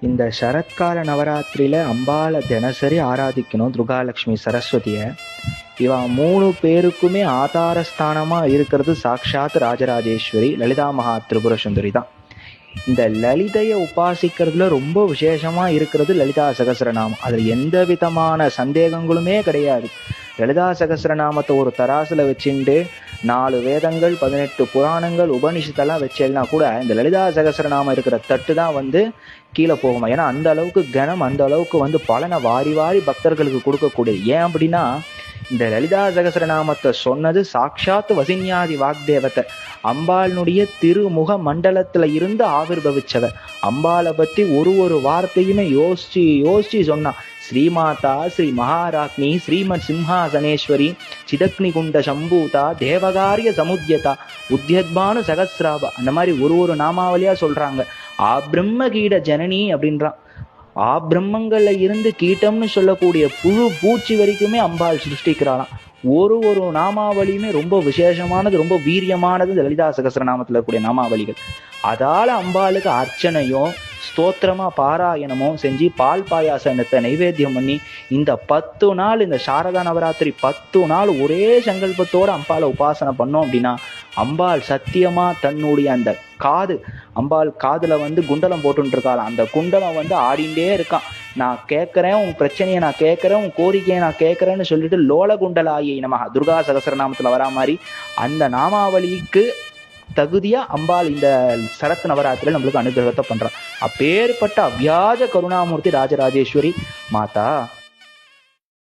இந்த சரத்கால நவராத்திரியில அம்பாளை தினசரி ஆராதிக்கணும் துர்காலட்சுமி சரஸ்வதியை. இவா மூணு பேருக்குமே ஆதாரஸ்தானமா இருக்கிறது சாக்ஷாத் ராஜராஜேஸ்வரி லலிதா மகா திரிபுர சுந்தரி தான். இந்த லலிதையை உபாசிக்கிறதுல ரொம்ப விசேஷமா இருக்கிறது லலிதா சகசரநாமம். அதுல எந்த விதமான சந்தேகங்களுமே கிடையாது. லலிதா சகஸ்ரநாமத்தை ஒரு தராசில் வச்சுண்டு நாலு வேதங்கள் பதினெட்டு புராணங்கள் உபனிஷத்தெல்லாம் வச்சேன்னா கூட இந்த லலிதா சகசரநாமம் இருக்கிற தட்டு தான் வந்து கீழே போகுமா? ஏன்னா அந்த அளவுக்கு கனம் அந்த அளவுக்கு வந்து பலனை வாரி வாரி பக்தர்களுக்கு கொடுக்கக்கூடியது. ஏன் அப்படின்னா இந்த லலிதா சகசரநாமத்தை சொன்னது சாக்ஷாத் வசின்யாதி வாக்தேவத்தை. அம்பாளினுடைய திருமுக மண்டலத்துல இருந்து ஆவிர்வவிச்சவர். அம்பாளை பத்தி ஒரு ஒரு வார்த்தையுமே யோசிச்சு யோசிச்சு சொன்னான். ஸ்ரீமாதா ஸ்ரீ மகாராக்னி ஸ்ரீமத் சிம்ஹாசனேஸ்வரி சிதக்னி குண்ட சம்பூதா தேவகாரிய சமுத்தியதா உத்தியத்பானு சகசிராபா. அந்த மாதிரி ஒரு ஒரு நாமாவளியா சொல்றாங்க. ஆ பிரம்ம கீட ஜனனி அப்படின்றான் ஆ பிரம்மங்கள்ல இருந்து கீட்டம்னு சொல்லக்கூடிய புழு பூச்சி வரைக்குமே அம்பாள் சிருஷ்டிக்கிறாளாம். ஒரு ஒரு நாமாவளியுமே ரொம்ப விசேஷமானது ரொம்ப வீரியமானது லலிதா லலிதா சகஸ்ரநாமத்துல இருக்கக்கூடிய நாமாவளிகள். அதால அம்பாளுக்கு அர்ச்சனையும் ஸ்தோத்திரமா பாராயணமும் செஞ்சு பால் பாயாசனத்தை நைவேத்தியம் பண்ணி இந்த பத்து நாள் இந்த சாரதா நவராத்திரி பத்து நாள் ஒரே சங்கல்பத்தோடு அம்பாளை உபாசனை பண்ணோம் அப்படின்னா அம்பாள் சத்தியமா தன்னுடைய அந்த காது அம்பாள் காதுல வந்து குண்டலம் போட்டுட்டு அந்த குண்டலம் வந்து ஆடிண்டே இருக்கான். நான் கேட்குறேன் உன் பிரச்சனையை நான் கேட்குறேன் உன் கோரிக்கையை நான் கேட்குறேன்னு சொல்லிட்டு லோல குண்டலாயை நம்ம துர்கா சகசரநாமத்துல வரா மாதிரி அந்த நாமாவளிக்கு தகுதியா அம்பாள் இந்த சரத் நவராத்திரியில் நம்மளுக்கு அனுகிரகத்தை பண்றான் அப்பேற்பட்ட அவ்யாஜ கருணாமூர்த்தி ராஜராஜேஸ்வரி மாதா